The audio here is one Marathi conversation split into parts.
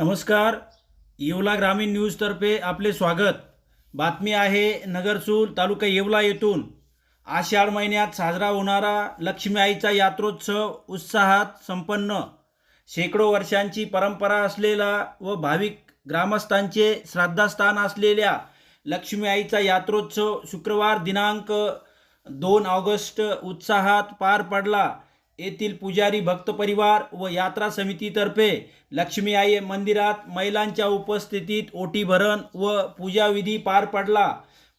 नमस्कार. येवला ग्रामीण न्यूजतर्फे आपले स्वागत. बातमी आहे नगरसूल तालुका येवला येथून. आषाढ महिन्यात साजरा होणारा लक्ष्मी आईचा यात्रोत्सव उत्साहात संपन्न. शेकडो वर्षांची परंपरा असलेला व भाविक ग्रामस्थांचे श्राद्धास्थान असलेल्या लक्ष्मी आईचा यात्रोत्सव शुक्रवार दिनांक दोन ऑगस्ट उत्साहात पार पडला. येथील पुजारी भक्त परिवार व यात्रा समितीतर्फे लक्ष्मी आई मंदिरात महिलांच्या उपस्थितीत ओटी भरण व पूजाविधी पार पडला.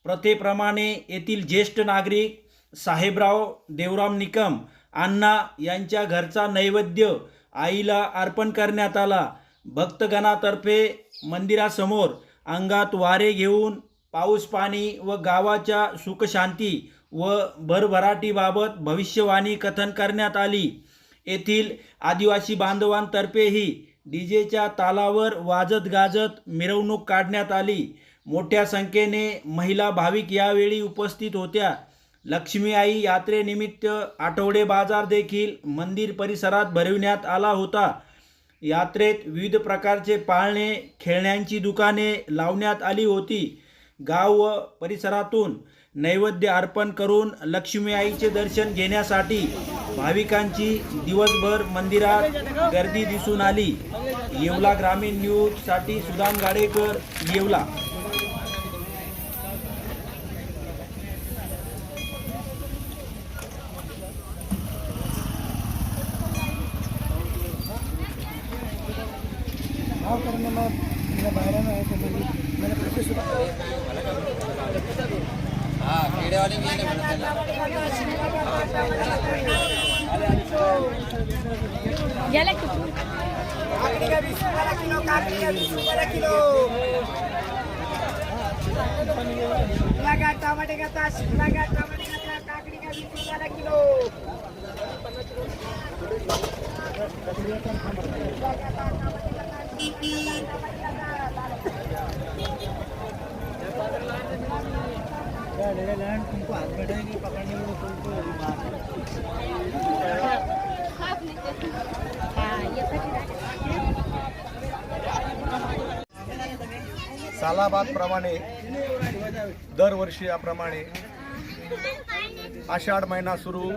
प्रथेप्रमाणे येथील ज्येष्ठ नागरिक साहेबराव देवराम निकम अण्णा यांच्या घरचा नैवेद्य आईला अर्पण करण्यात आला. भक्तगणातर्फे मंदिरासमोर अंगात वारे घेऊन पाऊस पाणी व गावाच्या सुखशांती व भरभराटीबाबत भविष्यवाणी कथन करण्यात आली. येथील आदिवासी बांधवांतर्फेही डीजेच्या तालावर वाजत गाजत मिरवणूक काढण्यात आली. मोठ्या संख्येने महिला भाविक यावेळी उपस्थित होत्या. लक्ष्मी आई यात्रेनिमित्त आठवडे बाजार देखील मंदिर परिसरात भरविण्यात आला होता. यात्रेत विविध प्रकारचे पाळणे खेळण्यांची दुकाने लावण्यात आली होती. गाव व परिसरातून नैवेद्य अर्पण करून लक्ष्मी आईचे दर्शन घेण्यासाठी भाविकांची दिवसभर मंदिरात गर्दी दिसून आली. येवला ग्रामीण न्यूजसाठी सुदाम गाडेकर येवला. हा खेडेवाले मी नाही म्हणत त्याला. गेला की तू लगा टमाटे का तास लगा सालाबादप्रमाणे दरवर्षी याप्रमाणे आषाढ महिना सुरू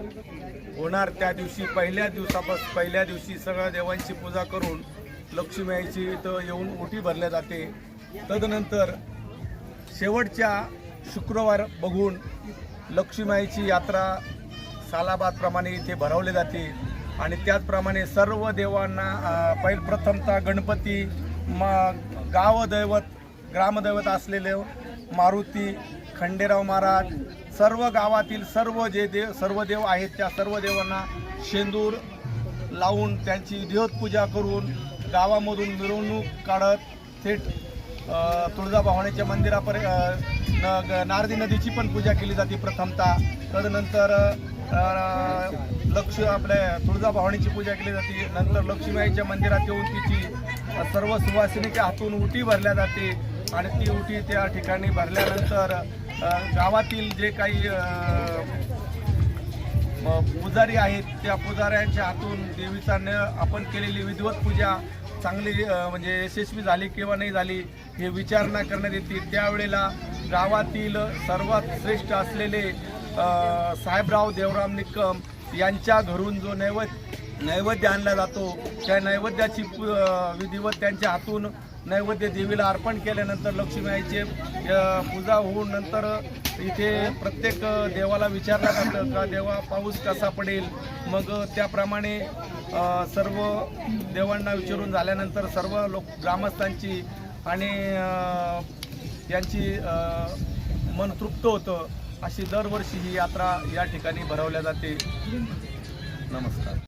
होणार. त्या दिवशी पहिल्या दिवसापासून पहिल्या दिवशी सगळ्या देवांची पूजा करून लक्ष्मी आईची इथं येऊन ओटी भरल्या जाते. तदनंतर शेवटच्या शुक्रवार बघून लक्ष्मीची यात्रा सालाबादप्रमाणे इथे भरवली जाते आणि त्याचप्रमाणे सर्व देवांना पहिल प्रथमतः गणपती मा गावदैवत ग्रामदैवत असलेले मारुती खंडेराव महाराज सर्व गावातील सर्व जे देव सर्व देव आहेत त्या सर्व देवांना शेंदूर लावून त्यांची देवतपूजा करून गावामधून मिरवणूक काढत थेट अ, तुळजाभवानीच्या मंदिरापर्यंत नारदी नदीची पण पूजा केली जाते प्रथमतः. तदनंतर लक्ष आपल्या तुळजाभवानीची पूजा केली जाते. नंतर लक्ष्मीआईच्या मंदिरात येऊन तिची सर्व सुवासिनीच्या हातून उटी भरल्या जाते आणि ती उटी त्या ठिकाणी भरल्यानंतर गावातील जे काही पुजारी आहेत त्या पुजाऱ्यांच्या हातून देवीचा न आपण केलेली विधिवत पूजा चांगली म्हणजे यशस्वी झाली किंवा नाही झाली हे विचारणा करण्यात येते. त्यावेळेला गावातील सर्वात श्रेष्ठ असलेले साहेबराव देवराम निकम यांच्या घरून जो नैवेद्य नैवेद्य आणला जातो त्या नैवेद्याची विधिवत त्यांच्या हातून नैवेद्य देवीला अर्पण केल्यानंतर लक्ष्मी आईचे पूजा होऊन नंतर इथे प्रत्येक देवाला विचारलं जातं का देवा पाऊस कसा पडेल? मग त्याप्रमाणे सर्व देवांना विचारून झाल्यानंतर सर्व लोक ग्रामस्थांची आणि यांची मन तृप्त होतं. अशी दरवर्षी ही यात्रा या ठिकाणी भरवल्या जाते. नमस्कार.